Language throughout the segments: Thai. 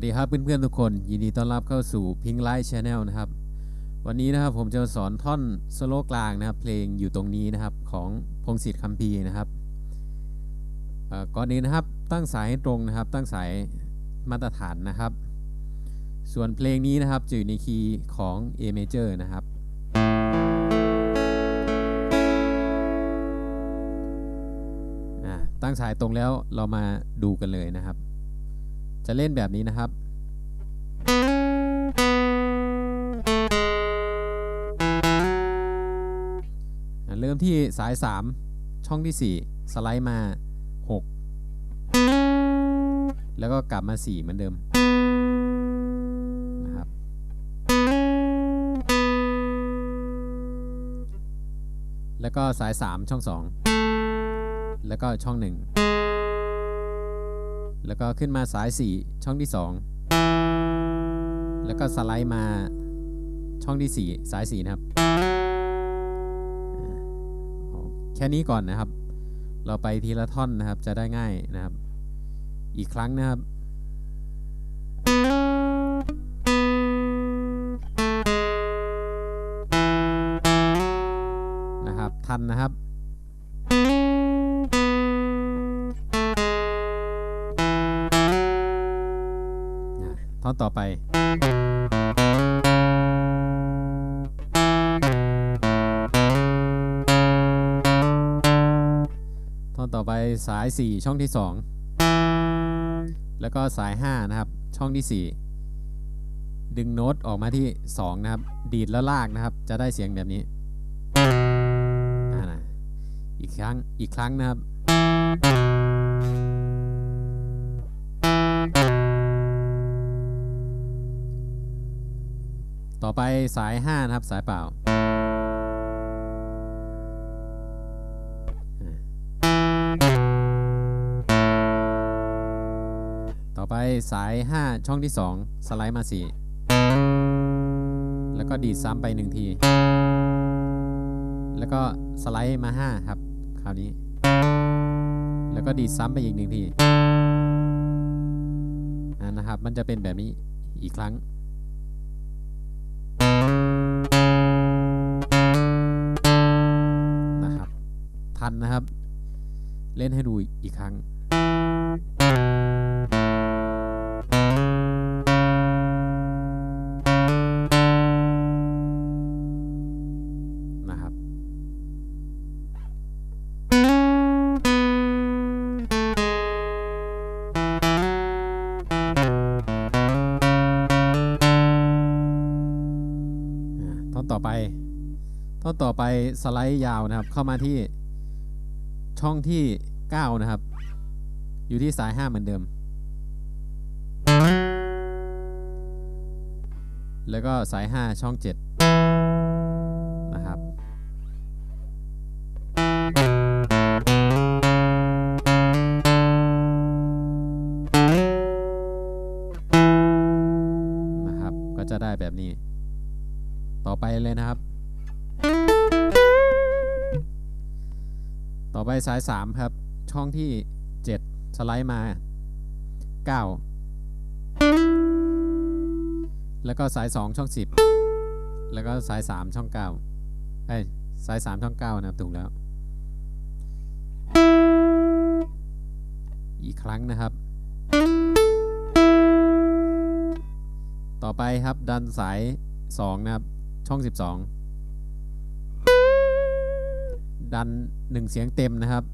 วัสดีครับเพื่อนๆทุกคน ยินดีต้อนรับเข้าสู่ Pink Light Channel นะครับ วันนี้นะครับผมจะสอนท่อนโซโล่กลางนะครับ เพลงอยู่ตรงนี้นะครับของพงศิษฐ์คัมภีร์นะครับเอ่อก่อนนี้นะครับตั้งสายให้ตรงนะครับ ตั้งสายมาตรฐานนะครับ ส่วนเพลงนี้นะครับจะอยู่ในคีย์ของ A major นะครับ ตั้งสายตรงแล้วเรามาดูกันเลยนะครับ จะเล่นแบบนี้นะครับ เริ่มที่สาย 3 ช่องที่ 4 สไลด์มา 6 แล้วก็กลับมา 4 เหมือนเดิมนะครับ แล้วก็สาย 3 ช่อง 2 แล้วก็ช่อง 1 แล้วก็ขึ้นมาสาย 4 ช่องที่ 2 แล้วก็สไลด์มาช่องที่ 4 สาย 4 นะครับ แค่นี้ก่อนนะครับ เราไปทีละท่อนนะครับจะได้ง่ายนะครับ อีกครั้งนะครับนะครับ ทันนะครับ ท่อนต่อไป ท่อนต่อไปสาย 4 ช่องที่ 2 แล้วก็สาย 5 นะครับ ช่องที่ 4 ดึงโน้ตออกมาที่ 2 นะครับ ดีดแล้วลากนะครับ จะได้เสียงแบบนี้อ,นะอีกครั้งอีกครั้งนะครับ ต่อไปสาย 5 นะครับ สายเปล่า ต่อไปสาย 5 ช่องที่ 2 สไลด์มา 4 แล้วก็ดีดซ้ำไป 1 ที แล้วก็สไลด์มา 5 ครับ คราวนี้ แล้วก็ดีดซ้ำไปอีก1ทีอ่านะครับ มันจะเป็นแบบนี้อีกครั้ง ทันนะครับ เล่นให้ดูอีกครั้ง นะครับ ท่อนต่อไป ท่อนต่อไปสไลด์ยาวนะครับ เข้ามาที่ ช่องที่ 9 นะครับ อยู่ที่สาย 5 เหมือนเดิม แล้วก็สาย 5 ช่อง 7 นะครับ นะครับ ก็จะได้แบบนี้ ต่อไปเลยนะครับ ต่อไปสาย 3 ครับ ช่องที่ 7 สไลด์มา 9 แล้วก็สาย 2 ช่อง 10 แล้วก็สาย 3 ช่อง9เอ้ยสาย 3 ช่อง 9 นะครับถูกแล้ว อีกครั้งนะครับ ต่อไปครับดันสาย 2 นะครับ ช่อง 12 ดัน1เสียงเต็มนะครับ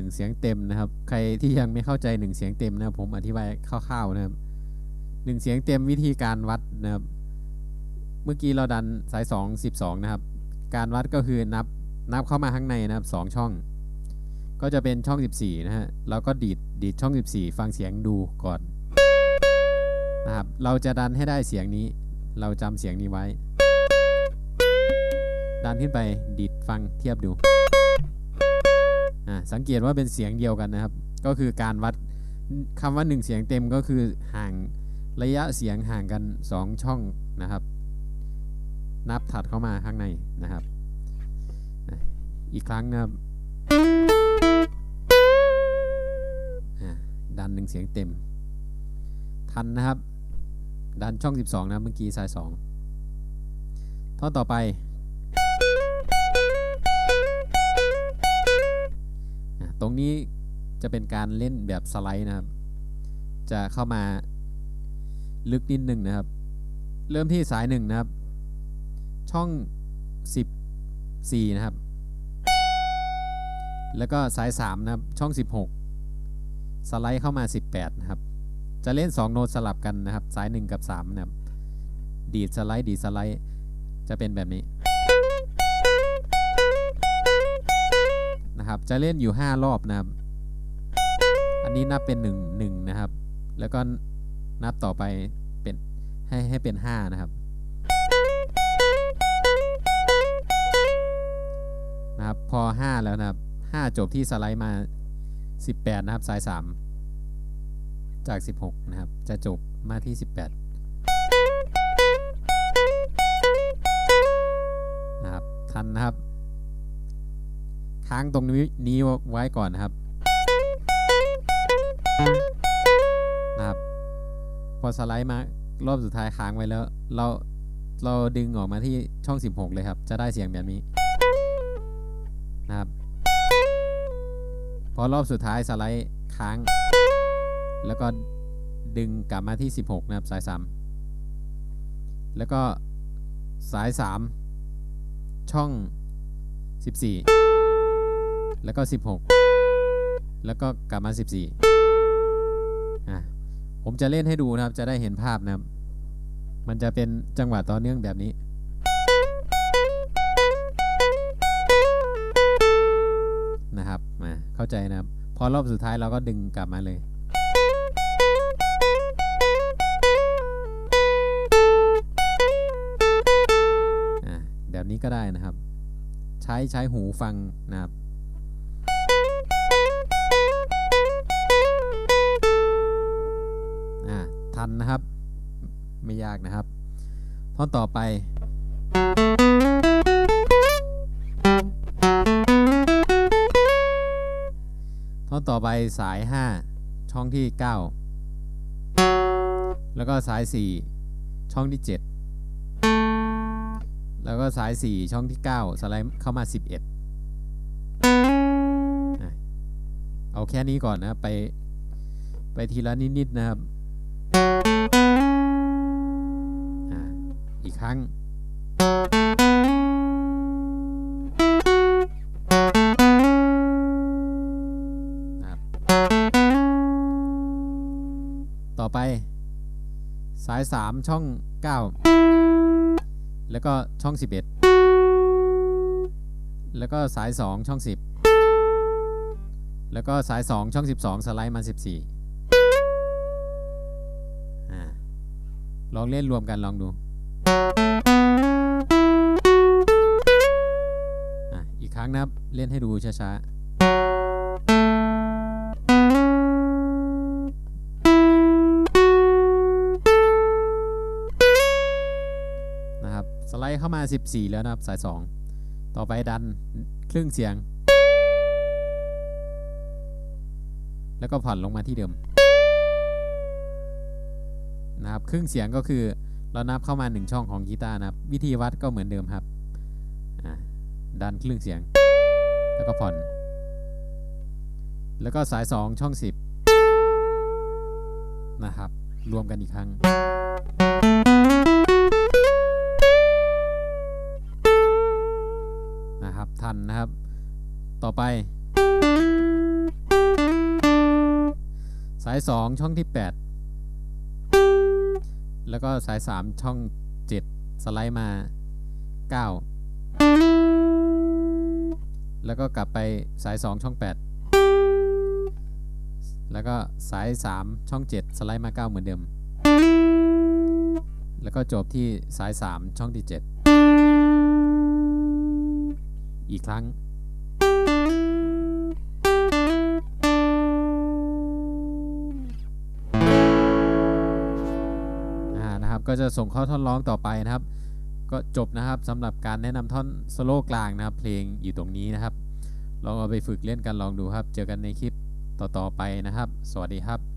1เสียงเต็มนะครับ ใครที่ยังไม่เข้าใจ1เสียงเต็มนะครับ ผมอธิบายคร่าวๆนะครับ1เสียงเต็มวิธีการวัดนะครับ เมื่อกี้เราดันสาย2 12นะครับ การวัดก็คือนับนับเข้ามาข้างในนะครับ2ช่อง ก็จะเป็นช่อง14นะฮะเราก็ดีดดีดช่อง14ฟังเสียงดูก่อนนะครับ เราจะดันให้ได้เสียงนี้ เราจำเสียงนี้ไว้ ดันขึ้นไปดีดฟังเทียบดูอ่าสังเกตว่าเป็นเสียงเดียวกันนะครับ ก็คือการวัดคำว่า 1 เสียงเต็มก็คือห่างระยะเสียงห่างกัน 2 ช่องนะครับ นับถัดเข้ามาข้างในนะครับ อีกครั้งนะครับอะดันหนึ่งเสียงเต็ม ทันนะครับ ดันช่อง 12 นะเมื่อกี้สาย 2 ท่อนต่อไป ตรงนี้จะเป็นการเล่นแบบสไลด์นะครับ จะเข้ามาลึกนิดนึงนะครับ เริ่มที่สายหนึ่งนะครับ ช่อง 14 นะครับ แล้วก็สาย 3 นะครับ ช่อง 16 สไลด์เข้ามา 18 นะครับ จะเล่น 2 โน้ตสลับกันนะครับ สาย 1 กับ 3 นะครับ ดีดสไลด์ ดีดสไลด์ จะเป็นแบบนี้ นะครับ จะเล่นอยู่ 5 รอบนะครับ อันนี้นับเป็น 1 1 นะครับ แล้วก็นับต่อไปเป็นให้ให้เป็น 5 นะครับนะครับ พอ 5 แล้วนะครับ 5 จบที่สไลด์มา 18 นะครับ สาย 3 จาก 16 นะครับ จะจบมาที่ 18 ค้างตรงนี้นี้ไว้ก่อนนะครับนะครับ พอสไลด์มารอบสุดท้ายค้างไว้แล้ว เราเราดึงออกมาที่ช่อง 16 เลยครับ จะได้เสียงแบบนี้นะครับ พอรอบสุดท้ายสไลด์ค้าง แล้วก็ดึงกลับมาที่ 16 นะครับสาย 3 แล้วก็สาย 3 ช่อง 14 แล้วก็ 16 แล้วก็กลับมา 14อะผมจะเล่นให้ดูนะครับ จะได้เห็นภาพนะครับ มันจะเป็นจังหวะต่อเนื่องแบบนี้นะครับมาเข้าใจนะครับ พอรอบสุดท้ายเราก็ดึงกลับมาเลยอะแบบนี้ก็ได้นะครับ ใช้ใช้หูฟังนะครับ ทันนะครับ ไม่ยากนะครับ ท่อนต่อไปท่อนต่อไปสาย 5 ช่องที่ 9 แล้วก็สาย 4 ช่องที่ 7 แล้วก็สาย 4 ช่องที่ 9 สไลด์เข้ามา 11อะเอาแค่นี้ก่อนนะ ไป ไปทีละนิด ๆ นะครับ อีกครั้ง ต่อไป สาย 3 ช่อง 9 แล้วก็ช่อง 11 แล้วก็สาย 2 ช่อง 10 แล้วก็สาย 2 ช่อง 12 สไลด์มา 14 ลองเล่นรวมกันลองดูออีกครั้งนะครับ เล่นให้ดูช้าๆ นะครับ สไลด์เข้ามา 14 แล้วนะครับ สาย 2 ต่อไปดันครึ่งเสียง แล้วก็ผ่อนลงมาที่เดิม นะครับครึ่งเสียงก็คือเรานับเข้ามา 1 ช่องของกีตาร์นะครับ วิธีวัดก็เหมือนเดิมครับดันครึ่งเสียง แล้วก็ผ่อน แล้วก็สาย 2 ช่อง 10 นะครับ รวมกันอีกครั้ง นะครับ ทันนะครับ ต่อไป สาย 2 ช่องที่ 8 แล้วก็สาย 3 ช่อง 7 สไลด์มา 9 แล้วก็กลับไปสาย 2 ช่อง 8 แล้วก็สาย 3 ช่อง 7 สไลด์มา 9 เหมือนเดิม แล้วก็จบที่สาย 3 ช่องที่ 7 อีกครั้ง ก็จะส่งเข้าท่อนร้องต่อไปนะครับ ก็จบนะครับสำหรับการแนะนำท่อนสโลกลางนะครับ เพลงอยู่ตรงนี้นะครับ ลองเอาไปฝึกเล่นกันลองดูครับ เจอกันในคลิปต่อๆไปนะครับ สวัสดีครับ